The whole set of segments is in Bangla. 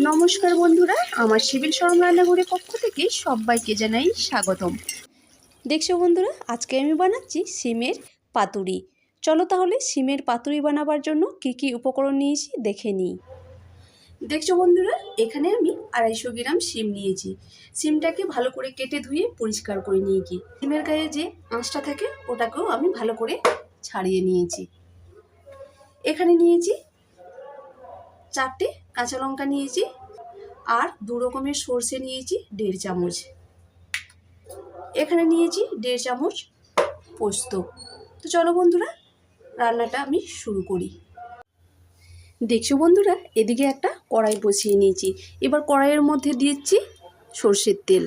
নমস্কার বন্ধুরা আমার সিভিল সরম রান্নাঘরের পক্ষ থেকে সবাইকে জানাই স্বাগতম। দেখছ বন্ধুরা আজকে আমি বানাচ্ছি সিমের পাতুরি। চলো তাহলে সিমের পাতুরি বানাবার জন্য কি কি উপকরণ নিয়েছি দেখে নিই। দেখছ বন্ধুরা এখানে আমি আড়াইশো গ্রাম সিম নিয়েছি। সিমটাকে ভালো করে কেটে ধুয়ে পরিষ্কার করে নিয়েছি। সিমের গায়ে যে আঁশটা থাকে ওটাকেও আমি ভালো করে ছাড়িয়ে নিয়েছি। এখানে নিয়েছি চারটে কাঁচা লঙ্কা নিয়েছি আর দু রকমের সর্ষে নিয়েছি দেড় চামচ। এখানে নিয়েছি দেড় চামচ পোস্ত। তো চলো বন্ধুরা, রান্নাটা আমি শুরু করি। দেখছ বন্ধুরা, এদিকে একটা কড়াই বসিয়ে নিয়েছি। এবার কড়াইয়ের মধ্যে দিয়েছি সর্ষের তেল।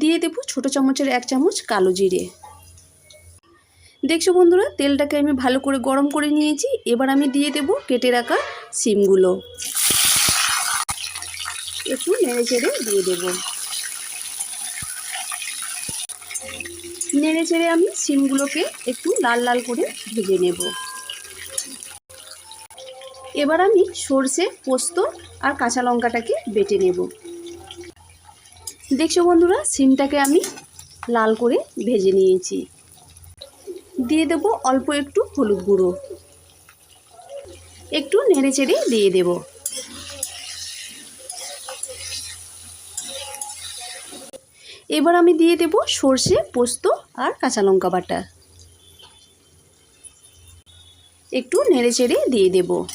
দিয়ে দেবো ছোটো চামচের এক চামচ কালো জিরে। দেখছ বন্ধুরা, তেলটাকে আমি ভালো করে গরম করে নিয়েছি। এবার আমি দিয়ে দেব কেটে রাখা সিমগুলো। একটু নেড়ে চেড়ে দিয়ে দেব। নেড়ে চেড়ে আমি সিমগুলোকে একটু লাল লাল করে ভেজে নেব। এবার আমি সর্ষে, পোস্ত আর কাঁচা লঙ্কাটাকে বেটে নেব। দেখছ বন্ধুরা, সিমটাকে আমি লাল করে ভেজে নিয়েছি। দিয়ে দেব অল্প একটু হলুদ গুঁড়ো। একটু নেড়ে চেড়ে দিয়ে দেব। এবার আমি দিয়ে দেব সর্ষে, পোস্ত আর কাঁচা লঙ্কা বাটা। একটু নেড়ে চেড়ে দিয়ে দেব।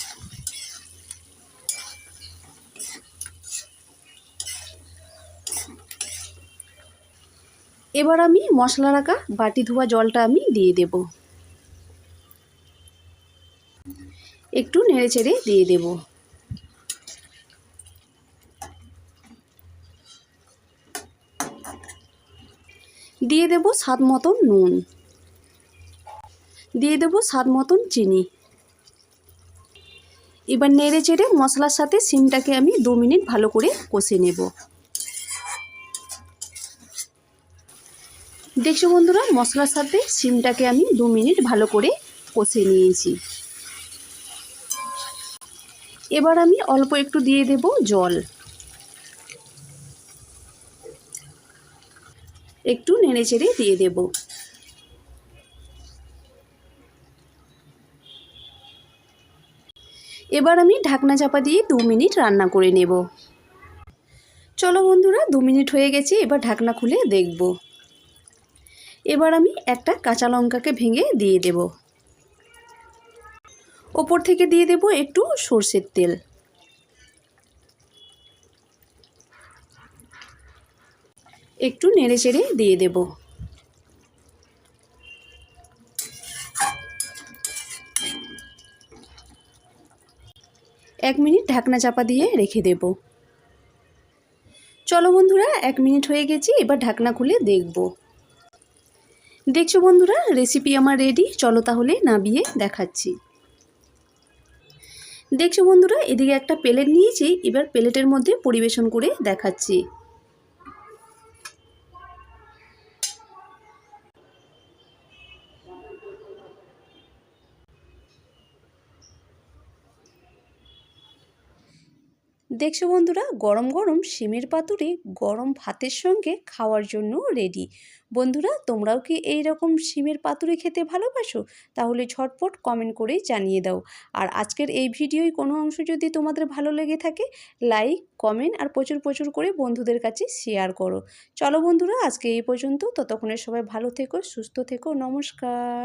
এবার আমি মশলা রাখা বাটি ধোয়া জলটা আমি দিয়ে দেব। একটু নেড়ে চেড়ে দিয়ে দেব। দিয়ে দেব স্বাদ মতন নুন। দিয়ে দেব স্বাদ মতন চিনি। এবার নেড়ে চেড়ে মশলার সাথে সিমটাকে আমি দু মিনিট ভালো করে কষে নেব। দেখছ বন্ধুরা, মশলার সাথে সিমটাকে আমি দু মিনিট ভালো করে কষে নিয়েছি। এবার আমি অল্প একটু দিয়ে দেব জল। একটু নেড়ে চেড়ে দিয়ে দেব। এবার আমি ঢাকনা চাপা দিয়ে দু মিনিট রান্না করে নেব। চলো বন্ধুরা, দু মিনিট হয়ে গেছে, এবার ঢাকনা খুলে দেখব। এবার আমি একটা কাঁচা লঙ্কাকে ভেঙে দিয়ে দেব। ওপর থেকে দিয়ে দেব একটু সর্ষের তেল। একটু নেড়ে চেড়ে দিয়ে দেব। এক মিনিট ঢাকনা চাপা দিয়ে রেখে দেব। চলো বন্ধুরা, এক মিনিট হয়ে গেছি, এবার ঢাকনা খুলে দেখব। দেখছ বন্ধুরা রেসিপি আমার রেডি চলো তাহলে নাবিয়ে দেখাচ্ছি। দেখছ বন্ধুরা, এদিকে একটা প্লেট নিয়েছি, এবার প্লেটের মধ্যে পরিবেশন করে দেখাচ্ছি। দেখছ বন্ধুরা, গরম গরম সিমের পাতুরি গরম ভাতের সঙ্গে খাওয়ার জন্য রেডি বন্ধুরা, তোমরাও কি এই রকম সিমের পাতুরি খেতে ভালোবাসো? তাহলে ঝটপট কমেন্ট করে জানিয়ে দাও। আর আজকের এই ভিডিওয় কোনো অংশ যদি তোমাদের ভালো লেগে থাকে লাইক কমেন্ট আর প্রচুর প্রচুর করে বন্ধুদের কাছে শেয়ার করো। চলো বন্ধুরা, আজকে এই পর্যন্ত। ততক্ষণে সবাই ভালো থেকো, সুস্থ থেকো, নমস্কার।